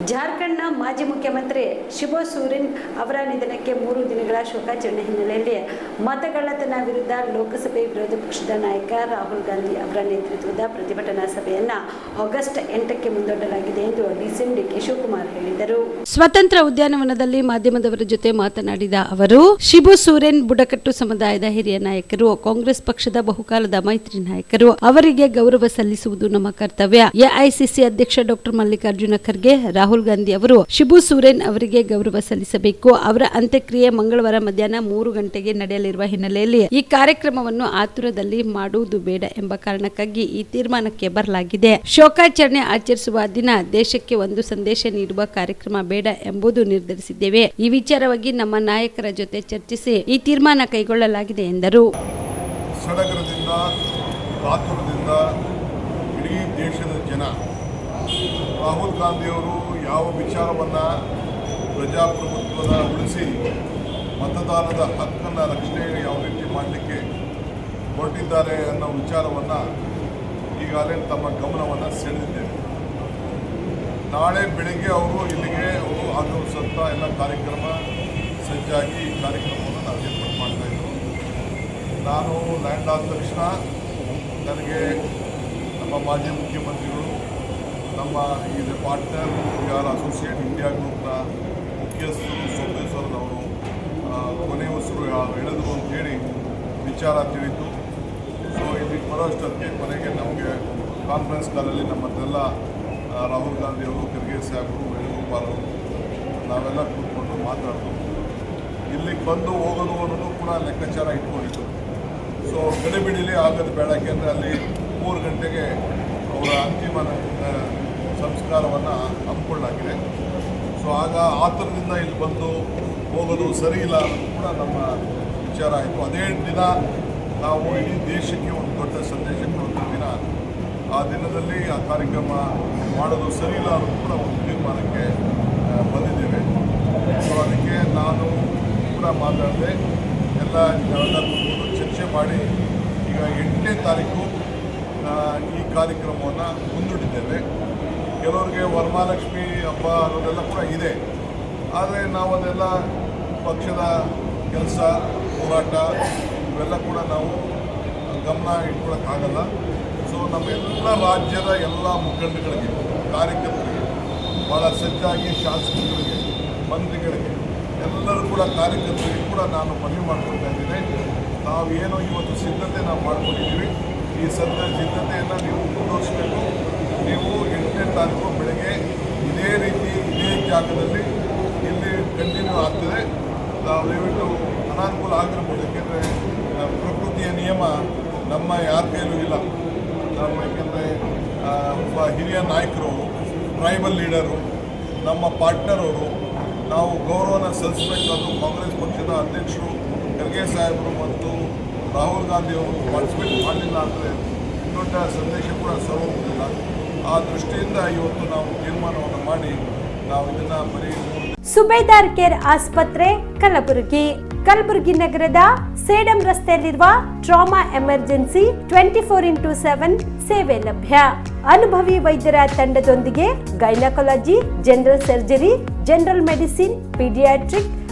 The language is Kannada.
ಜಾರ್ಖಂಡ್ನ ಮಾಜಿ ಮುಖ್ಯಮಂತ್ರಿ ಶಿಬು ಸೂರಿನ್ ಅವರ ನಿಧನಕ್ಕೆ ಮೂರು ದಿನಗಳ ಶೋಕಾಚರಣೆ ಹಿನ್ನೆಲೆಯಲ್ಲಿ ಮತಗಳ್ಳತನ ವಿರುದ್ಧ ಲೋಕಸಭೆ ವಿರೋಧ ಪಕ್ಷದ ನಾಯಕ ರಾಹುಲ್ ಗಾಂಧಿ ಅವರ ನೇತೃತ್ವದ ಪ್ರತಿಭಟನಾ ಸಭೆಯನ್ನ ಆಗಸ್ಟ್ ಎಂಟಕ್ಕೆ ಮುಂದೂಡಲಾಗಿದೆ ಎಂದು ಡಿಸಿಎಂ ಡಿಕೆ ಶಿವಕುಮಾರ್ ಹೇಳಿದರು. ಸ್ವತಂತ್ರ ಉದ್ಯಾನವನದಲ್ಲಿ ಮಾಧ್ಯಮದವರ ಜೊತೆ ಮಾತನಾಡಿದ ಅವರು, ಶಿಬು ಸೂರೇನ್ ಬುಡಕಟ್ಟು ಸಮುದಾಯದ ಹಿರಿಯ ನಾಯಕರು, ಕಾಂಗ್ರೆಸ್ ಪಕ್ಷದ ಬಹುಕಾಲದ ಮೈತ್ರಿ ನಾಯಕರು, ಅವರಿಗೆ ಗೌರವ ಸಲ್ಲಿಸುವುದು ನಮ್ಮ ಕರ್ತವ್ಯ. ಎಐಸಿಸಿ ಅಧ್ಯಕ್ಷ ಡಾಕ್ಟರ್ ಮಲ್ಲಿಕಾರ್ಜುನ ಖರ್ಗೆ ಗಾಂಧಿ ಅವರು ಶಿಬು ಸೂರೇನ್ ಅವರಿಗೆ ಗೌರವ ಸಲ್ಲಿಸಬೇಕು. ಅವರ ಅಂತ್ಯಕ್ರಿಯೆ ಮಂಗಳವಾರ ಮಧ್ಯಾಹ್ನ ಮೂರು ಗಂಟೆಗೆ ನಡೆಯಲಿರುವ ಹಿನ್ನೆಲೆಯಲ್ಲಿ ಈ ಕಾರ್ಯಕ್ರಮವನ್ನು ಆತುರದಲ್ಲಿ ಮಾಡುವುದು ಬೇಡ ಎಂಬ ಕಾರಣಕ್ಕಾಗಿ ಈ ತೀರ್ಮಾನಕ್ಕೆ ಬರಲಾಗಿದೆ. ಶೋಕಾಚರಣೆ ಆಚರಿಸುವ ದಿನ ದೇಶಕ್ಕೆ ಒಂದು ಸಂದೇಶ ನೀಡುವ ಕಾರ್ಯಕ್ರಮ ಬೇಡ ಎಂಬುದು ನಿರ್ಧರಿಸಿದ್ದೇವೆ. ಈ ವಿಚಾರವಾಗಿ ನಮ್ಮ ನಾಯಕರ ಜೊತೆ ಚರ್ಚಿಸಿ ಈ ತೀರ್ಮಾನ ಕೈಗೊಳ್ಳಲಾಗಿದೆ ಎಂದರು. ಸಡಗರದಿಂದ, ಕಾತುರದಿಂದ ಇಡೀ ದೇಶದ ಜನ ರಾಹುಲ್ ಗಾಂಧಿಯವರು ಯಾವ ವಿಚಾರವನ್ನು ಪ್ರಜಾಪ್ರಭುತ್ವದ ಉಳಿಸಿ ಮತದಾನದ ಹಕ್ಕನ್ನು ರಕ್ಷಣೆ ಯಾವ ರೀತಿ ಮಾಡಲಿಕ್ಕೆ ಹೊರಟಿದ್ದಾರೆ ಅನ್ನೋ ವಿಚಾರವನ್ನು ಈಗಾಗಲೇ ತಮ್ಮ ಗಮನವನ್ನು ಸೆಳೆದಿದ್ದೇವೆ. ನಾಳೆ ಬೆಳಿಗ್ಗೆ ಅವರು ಇಲ್ಲಿಗೆ ಅವರು ಆಗಮಿಸುವಂಥ ಎಲ್ಲ ಕಾರ್ಯಕ್ರಮ ಸಜ್ಜಾಗಿ ಈ ಕಾರ್ಯಕ್ರಮವನ್ನು ನಾವು ಏರ್ಪಾಡು ಇದ್ದೀವಿ ನಾನು ಲ್ಯಾಂಡ್ ಆದ ತಕ್ಷಣ ನನಗೆ ನಮ್ಮ ಮಾಜಿ ಮುಖ್ಯಮಂತ್ರಿಗಳು ನಮ್ಮ ಈ ಪಾರ್ಟ್ನರ್ ಯಾರ ಅಸೋಸಿಯೇಟ್ ಇಂಡಿಯಾ ಗ್ರೂಪ್ನ ಮುಖ್ಯಸ್ಥರು ಸೋಮೇಶ್ವರದವರು ಕೊನೆ ಉಸಿರು ಹೇಳಿದ್ರು ಅಂತೇಳಿ ವಿಚಾರ ತಿಳಿತು. ಸೊ ಇಲ್ಲಿಗೆ ಬರೋಷ್ಟೊತ್ತಿಗೆ ಕೊನೆಗೆ ನಮಗೆ ಕಾನ್ಫರೆನ್ಸ್ ಕಾಲಲ್ಲಿ ನಮ್ಮನ್ನೆಲ್ಲ ರಾಹುಲ್ ಗಾಂಧಿಯವರು ಖರ್ಗೆ ಸಾಹೇಬರು ವೇಣುಗೋಪಾಲ್ ನಾವೆಲ್ಲ ಕೂತ್ಕೊಂಡು ಮಾತಾಡಿದ್ರು ಇಲ್ಲಿಗೆ ಬಂದು ಹೋಗೋದು ಅನ್ನೋದು ಕೂಡ ಲೆಕ್ಕಾಚಾರ ಇಟ್ಕೊಂಡಿತ್ತು ಸೊ ಗಡಿಬಿಡಿಲಿ ಆಗೋದು ಬೇಡಕ್ಕೆ ಅಂದರೆ ಅಲ್ಲಿ ಮೂರು ಗಂಟೆಗೆ ಅವರ ಅಂತಿಮ ಸಂಸ್ಕಾರವನ್ನು ಹಮ್ಮಿಕೊಳ್ಳಾಗಿದೆ ಸೊ ಆಗ ಆತುರದಿಂದ ಇಲ್ಲಿ ಬಂದು ಹೋಗೋದು ಸರಿ ಇಲ್ಲ ಕೂಡ ನಮ್ಮ ವಿಚಾರ ಆಯಿತು. ಅದೇ ದಿನ ನಾವು ಇಡೀ ದೇಶಕ್ಕೆ ಒಂದು ದೊಡ್ಡ ಸಂದೇಶ ಕೊಡುವಂಥ ದಿನ. ಆ ದಿನದಲ್ಲಿ ಆ ಕಾರ್ಯಕ್ರಮ ಮಾಡೋದು ಸರಿ ಇಲ್ಲ ಅನ್ನೋದು ಕೂಡ ಒಂದು ತೀರ್ಮಾನಕ್ಕೆ ಬಂದಿದ್ದೇವೆ. ಸೊ ಅದಕ್ಕೆ ನಾನು ಕೂಡ ಮಾತಾಡಿದೆ. ಎಲ್ಲ ನಾವೆಲ್ಲ ಚರ್ಚೆ ಮಾಡಿ ಈಗ ಎಂಟನೇ ತಾರೀಕು ಈ ಕಾರ್ಯಕ್ರಮವನ್ನು ಮುಂದೂಡಿದ್ದೇವೆ. ಕೆಲವರಿಗೆ ವರಮಹಾಲಕ್ಷ್ಮಿ ಹಬ್ಬ ಅನ್ನೋದೆಲ್ಲ ಕೂಡ ಇದೆ. ಆದರೆ ನಾವು ಅದೆಲ್ಲ ಪಕ್ಷದ ಕೆಲಸ, ಹೋರಾಟ, ಇವೆಲ್ಲ ಕೂಡ ನಾವು ಗಮನ ಇಟ್ಕೊಳಕ್ಕಾಗಲ್ಲ. ಸೊ ನಮ್ಮೆಲ್ಲ ರಾಜ್ಯದ ಎಲ್ಲ ಮುಖಂಡಗಳಿಗೆ, ಕಾರ್ಯಕರ್ತರಿಗೆ ಭಾಳ ಸಜ್ಜಾಗಿ ಶಾಸಕರಿಗೆ ಮಂತ್ರಿಗಳಿಗೆ, ಎಲ್ಲರೂ ಕೂಡ ಕಾರ್ಯಕರ್ತರಿಗೆ ಕೂಡ ನಾನು ಮನವಿ ಮಾಡ್ಕೊಳ್ತಾ ಇದ್ದೀನಿ. ನಾವು ಏನೋ ಇವತ್ತು ಸಿದ್ಧತೆ ನಾವು ಮಾಡ್ಕೊಂಡಿದ್ದೀವಿ. ಈ ಸದ್ಯ ಸಿದ್ಧತೆಯನ್ನು ನೀವು ಮುಂದುವರಿಸಬೇಕು. ನೀವು ಎಂಟನೇ ತಾರೀಕು ಬೆಳಗ್ಗೆ ಇದೇ ರೀತಿ ಇದೇ ಜಾಗದಲ್ಲಿ ಇಲ್ಲಿ ಕಂಟಿನ್ಯೂ ಆಗ್ತದೆ. ದಯವಿಟ್ಟು ಅನಾನುಕೂಲ ಆಗಿರ್ಬೋದು, ಯಾಕೆಂದರೆ ಪ್ರಕೃತಿಯ ನಿಯಮ ನಮ್ಮ ಯಾರ ಕೈಲೂ ಇಲ್ಲ. ನಮ್ಮ ಯಾಕೆಂದರೆ ಒಬ್ಬ ಹಿರಿಯ ನಾಯಕರು ಟ್ರೈಬಲ್ ಲೀಡರು ನಮ್ಮ ಪಾರ್ಟ್ನರ್ ಅವರು, ನಾವು ಗೌರವನ ಸಲ್ಲಿಸಬೇಕಾದ್ರು ಕಾಂಗ್ರೆಸ್ ಪಕ್ಷದ ಅಧ್ಯಕ್ಷರು ಖರ್ಗೆ ಸಾಹೇಬರು ಮತ್ತು ರಾಹುಲ್ ಗಾಂಧಿ ಅವರು ಪಾರ್ಟಿಸಿಪೇಟ್ ಮಾಡಲಿಲ್ಲ ಅಂದರೆ ದೊಡ್ಡ ಸಂದೇಶ ಕೂಡ ಸರೋಗುವುದಿಲ್ಲ ಆ ದೃಷ್ಟಿಯಿಂದ ಇವತ್ತು ನಾವು ತೀರ್ಮಾನವನ್ನು ಮಾಡಿ ನಾವು ಇದನ್ನ ಬರೀ ಸುಬೇದಾರ್ ಕೇರ್ ಆಸ್ಪತ್ರೆ, ಕಲಬುರಗಿ. ಕಲಬುರಗಿ ನಗರದ ಸೇಡಂ ರಸ್ತೆಯಲ್ಲಿರುವ trauma emergency twenty four into seven ಸೇವೆ ಲಭ್ಯ. ಅನುಭವಿ ವೈದ್ಯರ ತಂಡದೊಂದಿಗೆ gynaecology, general surgery, general medicine, paediatric